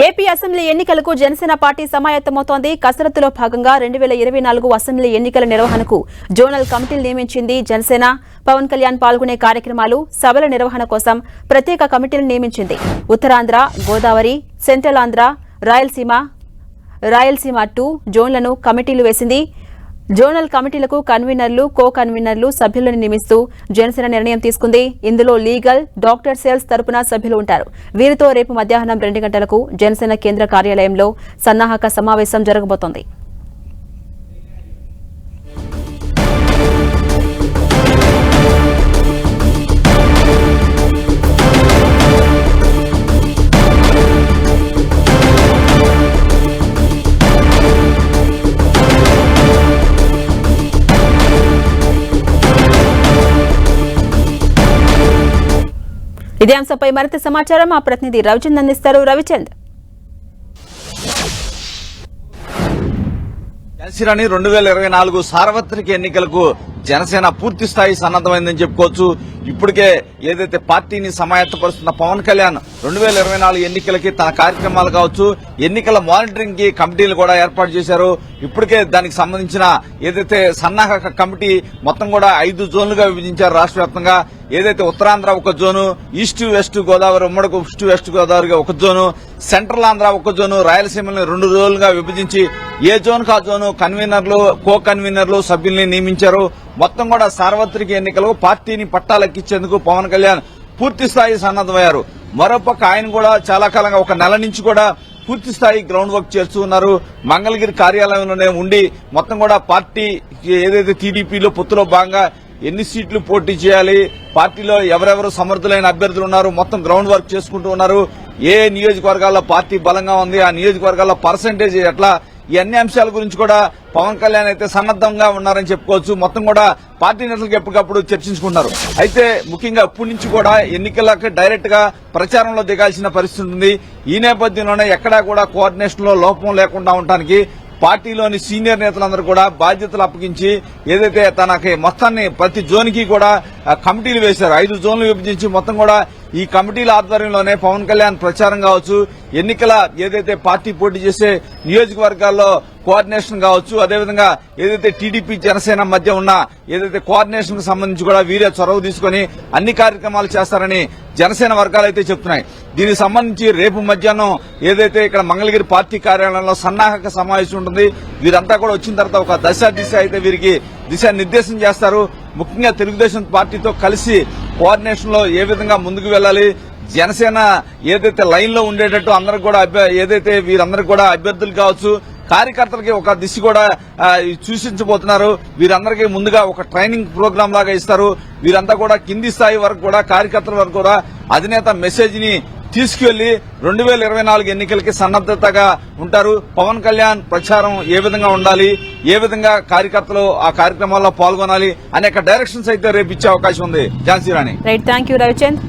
AP assembly ఎన్నికలకు Janasena party సమాయత్తమవుతోంది. కసరత్తులో భాగంగా రెండు వేల ఇరవై నాలుగు అసెంబ్లీ ఎన్నికల నిర్వహణకు జోనల్ కమిటీలు నియమించింది జనసేన. పవన్ కళ్యాణ్ పాల్గొనే కార్యక్రమాలు సభల నిర్వహణ కోసం ప్రత్యేక కమిటీలు నియమించింది. ఉత్తరాంధ్ర గోదావరి సెంట్రల్ ఆంధ్ర రాయలసీమ రాయలసీమ టూ జోన్లను కమిటీలు వేసింది. జోనల్ కమిటీలకు కన్వీనర్లు కో కన్వీనర్లు సభ్యులను నియమిస్తూ జనసేన నిర్ణయం తీసుకుంది. ఇందులో లీగల్ డాక్టర్ సేల్స్ తరపున సభ్యులు ఉంటారు. వీరితో రేపు మధ్యాహ్నం రెండు గంటలకు జనసేన కేంద్ర కార్యాలయంలో సన్నాహక సమావేశం జరగబోతోంది. ఇదే అంశంపై మరింత సమాచారం మా ప్రతినిధి రవిచంద్ అందిస్తారు. రవిచంద్. జనసేనని రెండు వేల ఇరవై నాలుగు సార్వత్రిక ఎన్నికలకు జనసేన పూర్తి స్థాయి సన్నద్దమైందని చెప్పుకోవచ్చు. ఇప్పటికే ఏదైతే పార్టీని సమాయత్తపరుస్తున్న పవన్ కళ్యాణ్ రెండు వేల ఇరవై నాలుగు ఎన్నికలకి తన కార్యక్రమాలు కావచ్చు ఎన్నికల మానిటరింగ్కి కమిటీలు కూడా ఏర్పాటు చేశారు. ఇప్పటికే దానికి సంబంధించిన ఏదైతే సన్నాహక కమిటీ మొత్తం కూడా ఐదు జోన్లుగా విభజించారు రాష్ట్ర వ్యాప్తంగా. ఏదైతే ఉత్తరాంధ్ర ఒక జోను ఈస్ట్ వెస్ట్ గోదావరి ఉమ్మడి ఈస్ట్ వెస్ట్ గోదావరిగా ఒక జోను సెంట్రల్ ఆంధ్ర ఒక జోను రాయలసీమని రెండు జోన్లుగా విభజించి ఏ జోన్ కా జోను కన్వీనర్లు కో కన్వీనర్లు సభ్యుల్ని నియమించారు. మొత్తం కూడా సార్వత్రిక ఎన్నికలు పార్టీని పట్టాలెక్కించేందుకు పవన్ కళ్యాణ్ పూర్తి స్థాయి సన్నద్దమయ్యారు మరోపక్క ఆయన కూడా చాలా కాలంగా ఒక నెల నుంచి కూడా పూర్తి స్థాయి గ్రౌండ్ వర్క్ చేస్తూ ఉన్నారు. మంగళగిరి కార్యాలయంలోనే ఉండి మొత్తం కూడా పార్టీ ఏదైతే టీడీపీలో పొత్తులో భాగంగా ఎన్ని సీట్లు పోటీ చేయాలి పార్టీలో ఎవరెవరు సమర్థులైన అభ్యర్థులు ఉన్నారు మొత్తం గ్రౌండ్ వర్క్ చేసుకుంటూ ఉన్నారు. ఏ నియోజకవర్గాల్లో పార్టీ బలంగా ఉంది ఆ నియోజకవర్గాల్లో పర్సంటేజ్ ఎట్లా ఈ అన్ని అంశాల గురించి కూడా పవన్ కళ్యాణ్ అయితే సన్నద్దంగా ఉన్నారని చెప్పుకోవచ్చు. మొత్తం కూడా పార్టీ నేతలకు ఎప్పటికప్పుడు చర్చించుకున్నారు అయితే ముఖ్యంగా ఇప్పటి నుంచి కూడా ఎన్నికలకు డైరెక్ట్గా ప్రచారంలో దిగాల్సిన పరిస్థితి ఉంది. ఈ నేపథ్యంలోనే ఎక్కడా కూడా కోఆర్డినేషన్లో లోపం లేకుండా ఉండటానికి పార్టీలోని సీనియర్ నేతలందరూ కూడా బాధ్యతలు అప్పగించి ఏదైతే తనకి మొత్తాన్ని ప్రతి జోన్కి కూడా కమిటీలు వేశారు. ఐదు జోన్లు విభజించి మొత్తం కూడా ఈ కమిటీల ఆధ్వర్యంలోనే పవన్ కళ్యాణ్ ప్రచారం కావచ్చు ఎన్నికల ఏదైతే పార్టీ పోటీ చేసే నియోజకవర్గాల్లో కోఆర్డినేషన్ కావచ్చు అదేవిధంగా ఏదైతే టీడీపీ జనసేన మధ్య ఉన్న ఏదైతే కోఆర్డినేషన్కు సంబంధించి కూడా వీరే చొరవ తీసుకుని అన్ని కార్యక్రమాలు చేస్తారని జనసేన వర్గాలు అయితే చెప్తున్నాయి. దీనికి సంబంధించి రేపు మధ్యాహ్నం ఏదైతే ఇక్కడ మంగళగిరి పార్టీ కార్యాలయంలో సన్నాహక సమావేశం ఉంటుంది వీరంతా కూడా వచ్చిన తర్వాత ఒక దశ దిశ అయితే వీరికి దిశానిర్దేశం చేస్తారు. ముఖ్యంగా తెలుగుదేశం పార్టీతో కలిసి కోఆర్డినేషన్లో ఏ విధంగా ముందుకు వెళ్ళాలి జనసేన ఏదైతే లైన్లో ఉండేటట్టు అందరికి కూడా ఏదైతే వీరందరికి కూడా అభ్యర్థులు కావచ్చు కార్యకర్తలకి ఒక దిశ కూడా సూచించబోతున్నారు. వీరందరికీ ముందుగా ఒక ట్రైనింగ్ ప్రోగ్రామ్ లాగా ఇస్తారు. వీరంతా కూడా కింది స్థాయి వరకు కూడా కార్యకర్తల వరకు కూడా అధినేత మెసేజ్ని తీసుకువెళ్ళి రెండు వేల ఇరవై నాలుగు ఎన్నికలకి సన్నద్దతగా ఉంటారు. పవన్ కళ్యాణ్ ప్రచారం ఏ విధంగా ఉండాలి? ఏ విధంగా కార్యకర్తలు ఆ కార్యక్రమాల్లో పాల్గొనాలి? అనేక డైరెక్షన్స్ అయితే రేపు ఇచ్చే అవకాశం ఉంది. Jhansi Rani. Right thank you Ravichand